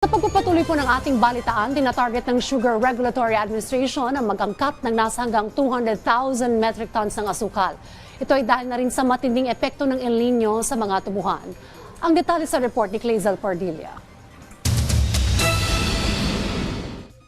Sa pagpapatuloy po ng ating balitaan, tinatarget ng Sugar Regulatory Administration ang mag-angkat ng nasa hanggang 200,000 metric tons ng asukal. Ito ay dahil na rin sa matinding epekto ng El Nino sa mga tubuhan. Ang detalye sa report ni Clazel Pardilla.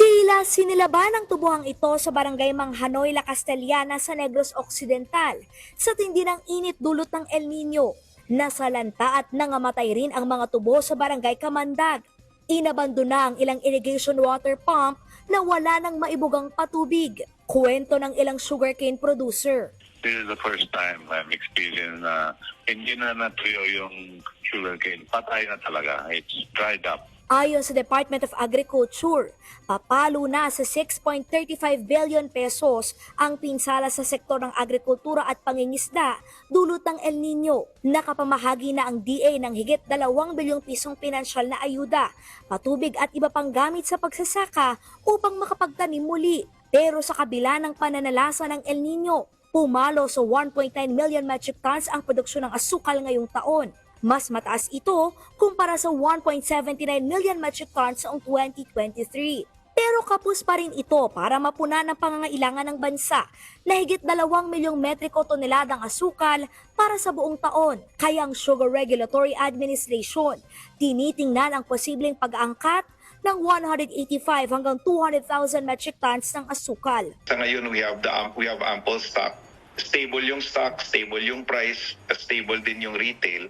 Tila sinilaban ang tubuhang ito sa barangay Manghanoy, La Castellana sa Negros Occidental sa tindi ng init dulot ng El Nino. Nasalanta at nangamatay rin ang mga tubo sa barangay Kamandag. Inabandona ang ilang irrigation water pump na wala nang maibugang patubig. Kwento ng ilang sugarcane producer. This is the first time I'm experiencing na hindi na natuyo yung sugarcane. Patay na talaga. It's dried up. Ayon sa Department of Agriculture, papalo na sa 6.35 billion pesos ang pinsala sa sektor ng agrikultura at pangingisda dulot ng El Nino. Nakapamahagi na ang DA ng higit 2 bilyong pisong pinansyal na ayuda, patubig at iba pang gamit sa pagsasaka upang makapagtanim muli. Pero sa kabila ng pananalasa ng El Nino, pumalo sa 1.9 million metric tons ang produksyon ng asukal ngayong taon. Mas mataas ito kumpara sa 1.79 million metric tons noong 2023. Pero kapos pa rin ito para mapunan ang pangangailangan ng bansa na higit 2 milyong metriko toneladang asukal para sa buong taon. Kaya ang Sugar Regulatory Administration tinitingnan ang posibleng pag-aangkat ng 185 hanggang 200,000 metric tons ng asukal. Sa ngayon, we have the we have ample stock. Stable yung stock, stable yung price, stable din yung retail.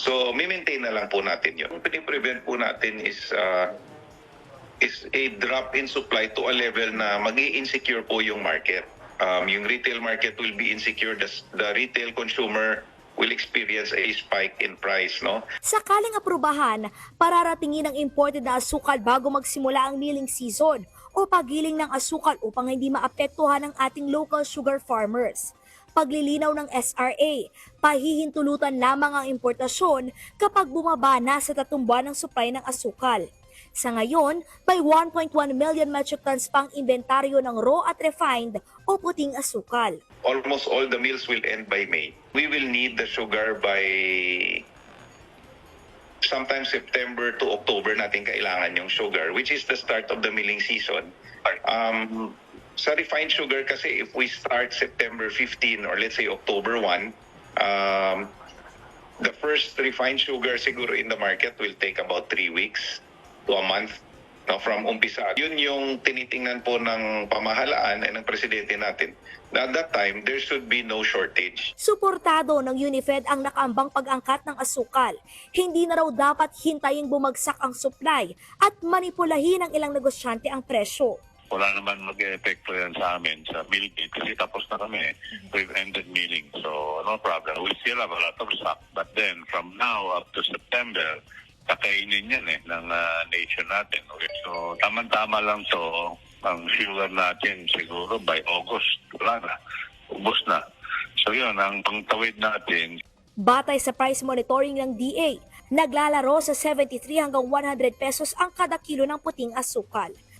So, may-maintain na lang po natin yun. Ang piniprevent po natin is uh, is a drop in supply to a level na mag insecure po yung market. Um, yung retail market will be insecure. The, the retail consumer will experience a spike in price, no? Sakaling aprubahan, pararatingin ang imported na asukal bago magsimula ang milling season o pagiling ng asukal upang hindi maapektuhan ang ating local sugar farmers. Paglilinaw ng SRA, pahihintulutan lamang ang importasyon kapag bumaba na sa tatlong buwan ng supply ng asukal. Sa ngayon, may 1.1 million metric tons pang inventaryo ng raw at refined o puting asukal. almost all the mills will end by May. We will need the sugar by sometime September to October natin kailangan yung sugar, which is the start of the milling season. Um, sa refined sugar kasi if we start September 15 or let's say October 1, um, the first refined sugar siguro in the market will take about three weeks to a month no, from umpisa. Yun yung tinitingnan po ng pamahalaan at ng presidente natin. Na at that time, there should be no shortage. Suportado ng UNIFED ang nakaambang pag-angkat ng asukal. Hindi na raw dapat hintayin bumagsak ang supply at manipulahin ng ilang negosyante ang presyo. Wala naman mag-epekto yan sa amin sa milling kasi tapos na kami. We've ended milling. So, no problem. We still have a lot of stock. But then, from now up to September, kakainin yan eh ng ah, nation natin. Okay? So, tama-tama lang to ang sugar natin siguro by August. Wala na. Ubus na. So, yun, ang pangtawid natin, Batay sa price monitoring ng DA, naglalaro sa 73 hanggang 100 pesos ang kada kilo ng puting asukal.